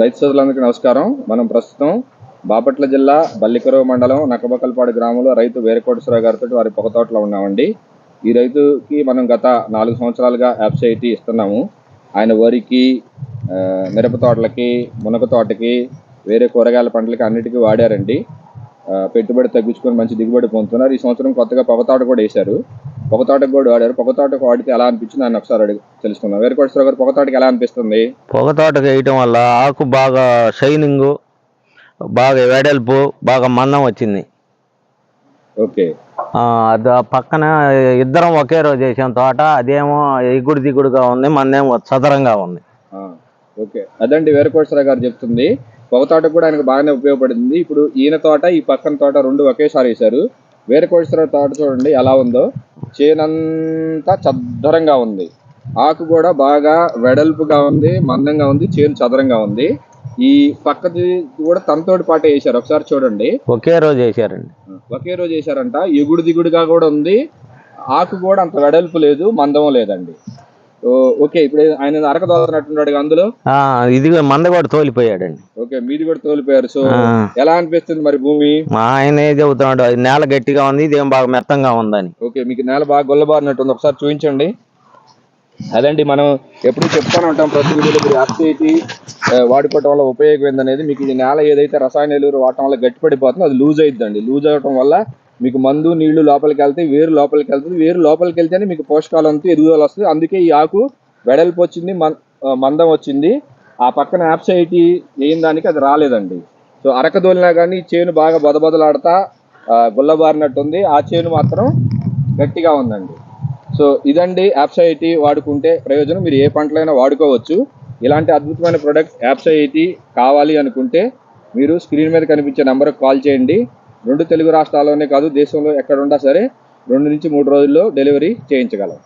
రైతు సోదరులందరికీ నమస్కారం. మనం ప్రస్తుతం బాపట్ల జిల్లా బల్లికరువు మండలం నక్కబకల్పాడు గ్రామంలో రైతు వేరకోటేశ్వరరావు గారితో వారి పొగ తోటలో ఉన్నామండి. ఈ రైతుకి మనం గత నాలుగు సంవత్సరాలుగా యాప్సైటీ ఇస్తున్నాము. ఆయన వరికి మిరప తోటలకి మునగ తోటకి వేరే కూరగాయల పంటలకి అన్నిటికీ వాడారండి. పెట్టుబడి తగ్గించుకొని మంచి దిగుబడి పొందుతున్నారు. ఈ సంవత్సరం కొత్తగా పొగ తోట కూడా వేశారు. పొగ తోటకు కూడా వాడారు పొగ తోటకు వాడితే ఎలా అనిపించింది ఆయన ఒకసారి అడిగి. తెలుసుకుందాం. వీరకోటేశ్వరరావు గారు పొగ తోటకి ఎలా అనిపిస్తుంది? పొగ తోటకి వేయటం వల్ల ఆకు బాగా షైనింగ్ బాగా వెడల్పు బాగా మందం వచ్చింది. ఓకే. అది పక్కన ఇద్దరం ఒకే రోజు వేసాం తోట. అదేమో ఎగుడు దిగుడుగా ఉంది మందేమో చదరంగా ఉంది. ఓకే. అదండి వీరకోటేశ్వర గారు చెప్తుంది. పొగ తోట కూడా ఆయనకు బాగానే ఉపయోగపడింది. ఇప్పుడు ఈయన తోట ఈ పక్కన తోట రెండు ఒకేసారి వేశారు. వీరకోటేశ్వర తోట చూడండి ఎలా ఉందో. చేనంతా చద్దరంగా ఉంది. ఆకు కూడా బాగా వెడల్పుగా ఉంది మందంగా ఉంది చేను చదరంగా ఉంది. ఈ పక్కది కూడా తనతోటి పాటే వేశారు ఒకసారి చూడండి. ఒకే రోజు వేసారండి ఒకే రోజు వేశారంట ఎగుడు దిగుడుగా కూడా ఉంది. ఆకు కూడా అంత వెడల్పు లేదు మందం లేదండి. ఓకే ఇప్పుడు ఆయన అరక దోస్తున్నట్టున్నాడు అందులో? ఇది మంద కూడా తోలిపోయాడండి. ఓకే మీది కూడా తోలిపోయారు. సో. ఎలా అనిపిస్తుంది మరి భూమి? మా ఆయన ఏ చెబుతున్నాడు నేల గట్టిగా ఉంది ఇదేం బాగా మెత్తంగా ఉందని. ఓకే మీకు నేల బాగా గొల్లబారినట్టుంది ఒకసారి చూపించండి. అదండి మనం ఎప్పుడు చెప్తానే ఉంటాం ప్రతి వీడియోలో మీరు యాక్టివిటీ వాడుకోవటం వల్ల ఉపయోగం ఏందనేది. మీకు ఈ నేల ఏదైతే రసాయన ఎరువులు వాడటం వల్ల గట్టిపడిపోతుందో అది లూజ్ అయిద్దండి. లూజ్ అవటం వల్ల మీకు మందు నీళ్ళు లోపలికి వెళ్తాయి వేరు లోపలికి వెళ్తుంది. వేరు లోపలికి వెళ్తేనే మీకు పోషకాలంతా ఎదుగుదల వస్తుంది. అందుకే ఈ ఆకు వెడల్పు వచ్చింది మందం వచ్చింది. ఆ పక్కన యాప్సైటీ ఏం దానికి అది రాలేదండి. సో అరకదోలినా కానీ చేను బాగా బదబదలాడతా గుల్లబారినట్టుంది. ఆ చేను మాత్రం గట్టిగా ఉందండి. సో ఇదండి యాప్సైటీ వాడుకుంటే ప్రయోజనం. మీరు ఏ పంటలైనా వాడుకోవచ్చు. ఇలాంటి అద్భుతమైన ప్రొడక్ట్ యాప్సైటీ కావాలి అనుకుంటే మీరు స్క్రీన్ మీద కనిపించే నెంబర్కి కాల్ చేయండి. రెండు తెలుగు రాష్ట్రాల్లోనే కాదు దేశంలో ఎక్కడున్నా సరే రెండు నుంచి మూడు రోజుల్లో డెలివరీ చేయించగలం.